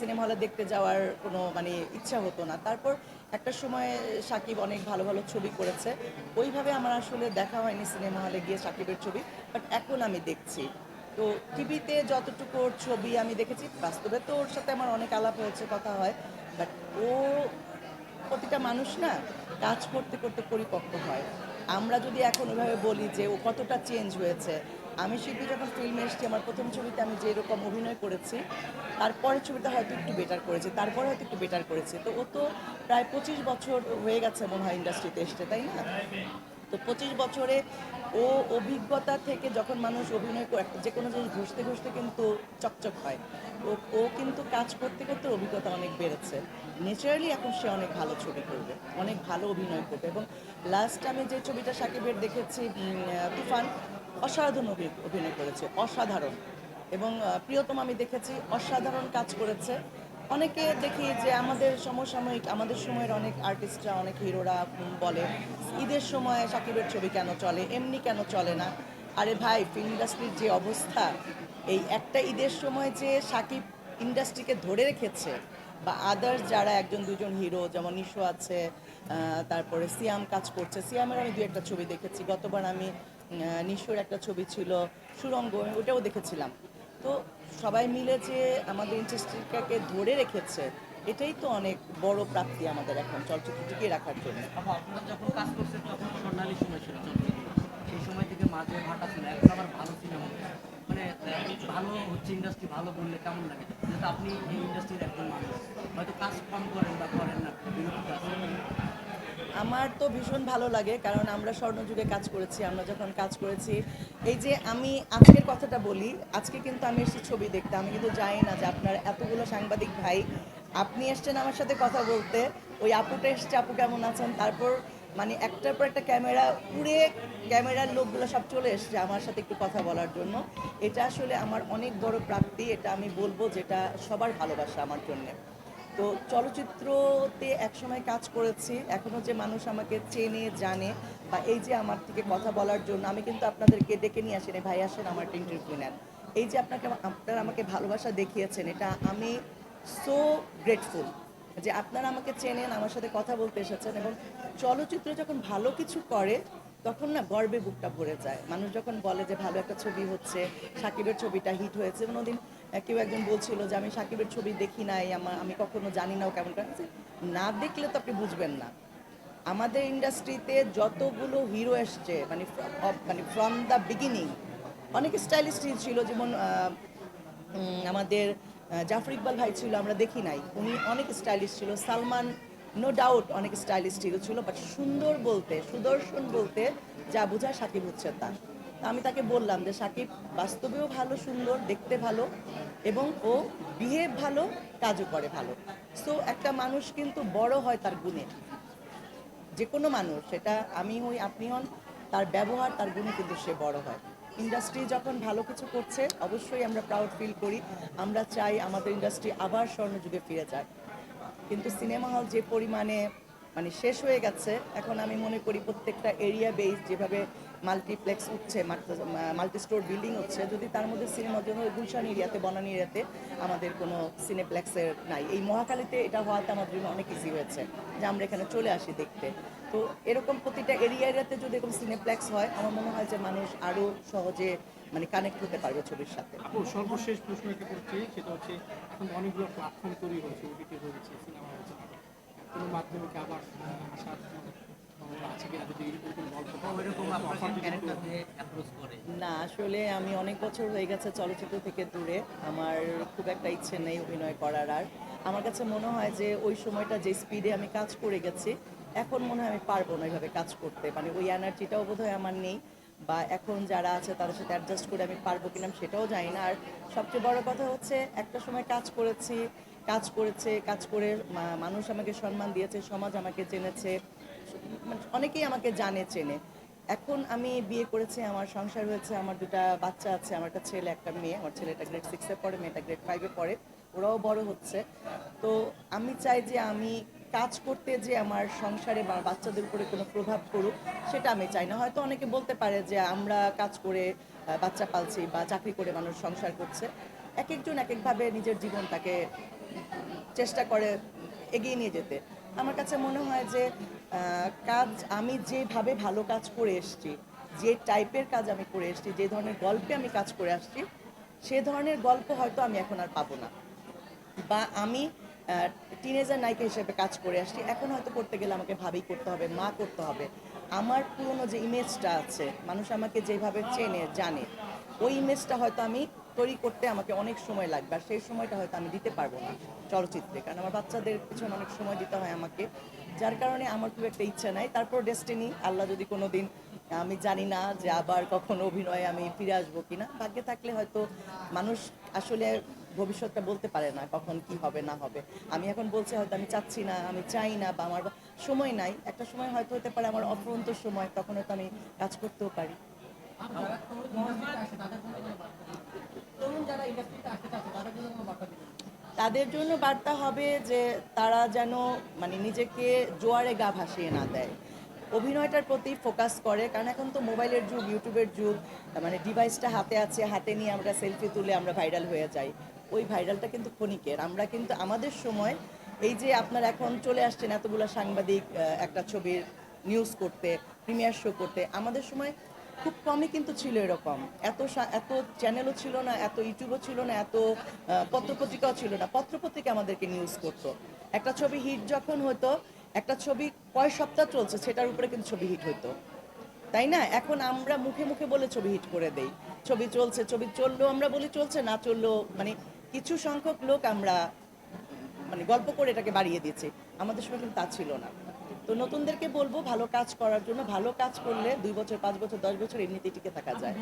Cinema হলে দেখতে যাওয়ার কোনো মানে ইচ্ছা হতো না। তারপর একটা সময় সাকিব অনেক ভালো ভালো ছবি করেছে। ওইভাবে আমার আসলে দেখা হয়নি সিনেমা হলে গিয়ে সাকিবের ছবি বাট এখন আমি দেখছি। তো টিভিতে যতটুকু ওর ছবি আমি দেখেছি, বাস্তবে তো ওর সাথে আমার অনেক আলাপ হয়েছে, কথা হয় বাট ও প্রতিটা মানুষ না কাজ করতে করতে পরিপক্ক হয়। আমরা যদি এখন ওইভাবে বলি যে ও কতটা চেঞ্জ হয়েছে আমি শিল্পী যখন ফিল্মে এসেছি, আমার প্রথম ছবিতে আমি যেরকম অভিনয় করেছি, তারপরের ছবিটা হয়তো একটু বেটার করেছি, তারপরে হয়তো একটু বেটার করেছে। তো ও তো প্রায় পঁচিশ বছর হয়ে গেছে মনে হয় ইন্ডাস্ট্রিতে এসছে, তাই না? তো পঁচিশ বছরে ও অভিজ্ঞতা থেকে যখন মানুষ অভিনয় করে যে কোনো জিনিস ঘষতে ঘষতে কিন্তু চকচক হয়। ও ও কিন্তু কাজ করতে করতে অভিজ্ঞতা অনেক বেড়েছে। ন্যাচারালি এখন সে অনেক ভালো ছবি করবে, অনেক ভালো অভিনয় করবে। এবং লাস্ট আমি যে ছবিটা সাকিবের দেখেছি তুফান অসাধারণ অভি- অভিনয় করেছে, অসাধারণ। এবং প্রিয়তম আমি দেখেছি, অসাধারণ কাজ করেছে। অনেকে দেখি যে আমাদের সমসাময়িক, আমাদের সময়ের অনেক আর্টিস্টরা অনেক হিরোরা বলে, ঈদের সময় সাকিবের ছবি কেন চলে, এমনি কেন চলে না? আরে ভাই ফিল্ম ইন্ডাস্ট্রির যে অবস্থা, এই একটা ঈদের সময় যে সাকিব ইন্ডাস্ট্রিকে ধরে রেখেছে, বা আদার্স যারা একজন, দুজন হিরো, যেমন নিশো আছে তারপরে সিয়াম কাজ করছে, সিয়ামের আমি দু একটা ছবি দেখেছি। গতবার আমি নিশোর একটা ছবি ছিল সুরঙ্গ ওটাও দেখেছিলাম। তো সবাই মিলে যে আমাদের ইন্ডাস্ট্রিটাকে ধরে রেখেছে এটাই তো অনেক বড় প্রাপ্তি আমাদের এখন চলচ্চিত্র টিকিয়ে রাখার জন্য। আপা, আপনারা যখন কাজ করছেন তখন স্বর্ণালী সময় ছিল চলচ্চিত্র। সেই সময় থেকে মাঝে ভাটা ছিল এখন আবার ভালো সিনেমা মানে ভালো হচ্ছে ইন্ডাস্ট্রি ভালো বললে কেমন লাগে? যেহেতু আপনি এই ইন্ডাস্ট্রির একজন মানুষ হয়তো কাজ কম করেন বা করেন না আমার তো ভীষণ ভালো লাগে, কারণ আমরা স্বর্ণযুগে কাজ করেছি, আমরা যখন কাজ করেছি, এই যে আমি আজকের কথাটা বলি, আজকে কিন্তু আমি এসে ছবি দেখতে, আমি কিন্তু জানি না যে আপনার এতগুলো সাংবাদিক ভাই, আপনি এসছেন আমার সাথে কথা বলতে, ওই আপুটা এসছে, আপু কেমন আছেন? তারপর মানে একটার পর একটা ক্যামেরা উড়ে ক্যামেরার লোকগুলো সব চলে এসছে আমার সাথে একটু কথা বলার জন্য। এটা আসলে আমার অনেক বড় প্রাপ্তি, এটা আমি বলব যেটা সবার ভালোবাসা আমার জন্যে। তো চলচ্চিত্রতে একসময় কাজ করেছি। এখনও যে মানুষ আমাকে চেনে, জানে বা এই যে আমার থেকে কথা বলার জন্য আমি কিন্তু আপনাদেরকে ডেকে নিয়ে আসিনি। ভাই, আসেন আমার ইন্টারভিউ নেন এই যে আপনাকে আপনারা আমাকে ভালোবাসা দেখিয়েছেন, এটা আমি সো গ্রেটফুল যে আপনারা আমাকে চেনেন, আমার সাথে কথা বলতে এসেছেন এবং চলচ্চিত্র যখন ভালো কিছু করে তখন না গর্বে বুকটা ভরে যায়। মানুষ যখন বলে যে ভালো একটা ছবি হচ্ছে, সাকিবের ছবিটা হিট হয়েছে কোনোদিন কেউ একজন বলছিল যে আমি সাকিবের ছবি দেখি নাই আমার আমি কখনো জানি না ও কেমন করে। না দেখলে তো আপনি বুঝবেন না। আমাদের ইন্ডাস্ট্রিতে যতগুলো হিরো এসছে মানে মানে ফ্রম দ্য বিগিনিং অনেক স্টাইলিস্ট ছিল, যেমন আমাদের জাফর ইকবাল ভাই ছিল, আমরা দেখি নাই। উনি অনেক স্টাইলিশ ছিল। সালমান নো ডাউট অনেক স্টাইলিশ ছিল বাট সুন্দর বলতে, সুদর্শন বলতে যা বোঝায় সাকিব হচ্ছে তা আমি তাকে বললাম যে, সাকিব, বাস্তবেও ভালো, সুন্দর, দেখতে ভালো এবং ও বিহেভ ভালো, কাজও করে ভালো। সো একটা মানুষ কিন্তু বড় হয় তার গুণে। যে কোনো মানুষ, সেটা আমি হই, আপনি হন, তার ব্যবহার, তার গুণে কিন্তু সে বড় হয়। ইন্ডাস্ট্রি যখন ভালো কিছু করছে, অবশ্যই আমরা প্রাউড ফিল করি। আমরা চাই আমাদের ইন্ডাস্ট্রি আবার স্বর্ণযুগে ফিরে যাক। কিন্তু সিনেমা হল যে পরিমাণে মানে শেষ হয়ে গেছে, এখন আমি মনে করি প্রত্যেকটা এরিয়া বেস যেভাবে মাল্টিপ্লেক্স উঠছে মাল্টি স্টোর বিল্ডিং হচ্ছে, যদি তার মধ্যে সিনেমার জন্য গুলশান এরিয়াতে, বনানী এরিয়াতে আমাদের কোনো সিনেপ্লেক্সের নাই। এই মহাকালীতে এটা হওয়াতে আমাদের জন্য অনেক ইজি হয়েছে, যে আমরা এখানে চলে আসি দেখতে। তো এরকম প্রতিটা এরিয়া এরিয়াতে যদি এরকম সিনেপ্লেক্স হয়, আমার মনে হয় যে মানুষ আরও সহজে মানে কানেক্ট হতে পারবে ছবির সাথে। সর্বশেষ প্রশ্ন একটা করছি সেটা হচ্ছে এখন অনেকগুলো প্ল্যাটফর্ম তৈরি হয়েছে ওটিটি হয়েছে সিনেমা হয়েছে কোনো মাধ্যমে কি আবার আসার না আসলে আমি অনেক বছর হয়ে গেছে চলচ্চিত্র থেকে দূরে আমার খুব একটা ইচ্ছে নেই অভিনয় করার আর। আমার কাছে মনে হয় যে ওই সময়টা যে স্পিডে আমি কাজ করে গেছি এখন মনে হয় আমি পারব না ওইভাবে কাজ করতে মানে ওই এনার্জিটাও বোধহয় আমার নেই। বা এখন যারা আছে তাদের সাথে অ্যাডজাস্ট করে আমি পারব কিনা সেটাও জানি না। আর সবচেয়ে বড় কথা হচ্ছে, একটা সময় কাজ করেছি, কাজ করেছে, কাজ করে মানুষ আমাকে সম্মান দিয়েছে, সমাজ আমাকে জেনেছে মানে অনেকেই আমাকে জানে, চেনে। এখন আমি বিয়ে করেছি, আমার সংসার হয়েছে, আমার দুটা বাচ্চা আছে, আমার একটা ছেলে, একটা মেয়ে, আমার ছেলেটা গ্রেড সিক্সে পড়ে, মেয়েটা গ্রেড ফাইভে পড়ে, ওরাও বড় হচ্ছে। তো আমি চাই যে আমি কাজ করতে যে আমার সংসারে বা বাচ্চাদের উপরে কোনো প্রভাব পড়ুক, সেটা আমি চাই না। হয়তো অনেকে বলতে পারে যে আমরা কাজ করে বাচ্চা পালছি বা চাকরি করে মানুষ সংসার করছে। এক একজন এক একভাবে নিজের জীবনটাকে চেষ্টা করে এগিয়ে নিয়ে যেতে। আমার কাছে মনে হয় যে কাজ আমি যেভাবে ভালো কাজ করে এসেছি, যে টাইপের কাজ আমি করে এসেছি, যে ধরনের গল্পে আমি কাজ করে আসছি, সে ধরনের গল্প হয়তো আমি এখন আর পাবো না। বা আমি টিনেজার নায়িকা হিসেবে কাজ করে আসছি। এখন হয়তো করতে গেলে আমাকে ভাবেই করতে হবে, মা করতে হবে। আমার পুরনো যে ইমেজটা আছে, মানুষ আমাকে যেভাবে চেনে, জানে, ওই ইমেজটা হয়তো আমি তৈরি করতে আমাকে অনেক সময় লাগবে, আর সেই সময়টা হয়তো আমি দিতে পারব না চলচ্চিত্রে। কারণ আমার বাচ্চাদের পিছনে অনেক সময় দিতে হয় আমাকে। যার কারণে আমার খুব একটা ইচ্ছা নাই। তারপর ডেস্টিনি আল্লাহ যদি কোনো দিন আমি জানি না যে আবার কখনো অভিনয়ে আমি ফিরে আসব কিনা। ভাগ্যে থাকলে হয়তো মানুষ আসলে ভবিষ্যৎটা বলতে পারে না কখন কি হবে, না হবে। আমি এখন বলছি, হয়তো আমি চাচ্ছি না, আমি চাই না বা আমার সময় নাই। একটা সময় হয়তো হতে পারে আমার অফুরন্ত সময়, তখন হয়তো আমি কাজ করতেও পারি। তাদের জন্য বার্তা হবে যে তারা যেন মানে নিজেকে জোয়ারে গা ভাসিয়ে না দেয়। অভিনয়টার প্রতি ফোকাস করে, কারণ এখন তো মোবাইলের যুগ, ইউটিউবের যুগ মানে ডিভাইসটা হাতে আছে, হাতে নিয়ে আমরা সেলফি তুলে আমরা ভাইরাল হয়ে যাই। ওই ভাইরালটা কিন্তু ক্ষণিকের। আমরা কিন্তু আমাদের সময় এই যে আপনারা এখন চলে আসছেন এতগুলো সাংবাদিক একটা ছবির নিউজ করতে প্রিমিয়ার শো করতে, আমাদের সময় খুব কমই কিন্তু ছিল এরকম। এত এত চ্যানেলও ছিল না, এত ইউটিউবও ছিল না, এত পত্রপত্রিকাও ছিল না। পত্রপত্রিকা আমাদেরকে নিউজ করতো। একটা ছবি হিট যখন হতো, একটা ছবি কয় সপ্তাহ চলছে সেটার উপরে কিন্তু ছবি হিট হতো তাই না? এখন আমরা মুখে মুখে বলে ছবি হিট করে দেই। ছবি চলছে, ছবি চললেও আমরা বলি চলছে, না চললেও মানে কিছু সংখ্যক লোক আমরা মানে গল্প করে এটাকে বাড়িয়ে দিয়েছে। আমাদের সময় কিন্তু তা ছিল না। তো নতুনদেরকে বলব, ভালো কাজ করার জন্য, ভালো কাজ করলে দুই বছর, পাঁচ বছর, দশ বছর এমনিতেই টিকে থাকা যায়।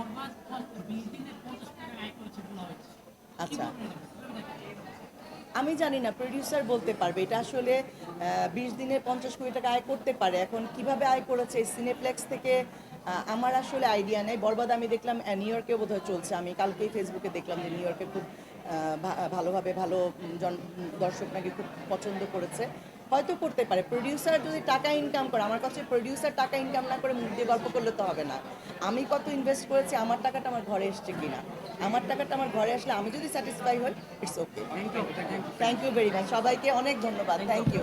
আচ্ছা। আমি জানি না প্রডিউসার বলতে পারবে। এটা আসলে বিশ দিনে পঞ্চাশ কোটি টাকা আয় করতে পারে। এখন কীভাবে আয় করেছে সিনেপ্লেক্স থেকে আমার আসলে আইডিয়া নেই। বরবাদ আমি দেখলাম নিউ ইয়র্কে বোধহয় চলছে। আমি কালকেই ফেসবুকে দেখলাম যে নিউ ইয়র্কে খুব ভালোভাবে ভালো জন দর্শক নাকি খুব পছন্দ করেছে। হয়তো করতে পারে। প্রডিউসার যদি টাকা ইনকাম করে আমার কাছে প্রডিউসার টাকা ইনকাম না করে মুখ দিয়ে গল্প করলে তো হবে না। আমি কত ইনভেস্ট করেছি আমার টাকাটা আমার ঘরে এসছে কিনা? আমার টাকাটা আমার ঘরে আসলে আমি যদি স্যাটিসফাই হই it's okay thank you thank you very much সবাইকে অনেক ধন্যবাদ। Thank you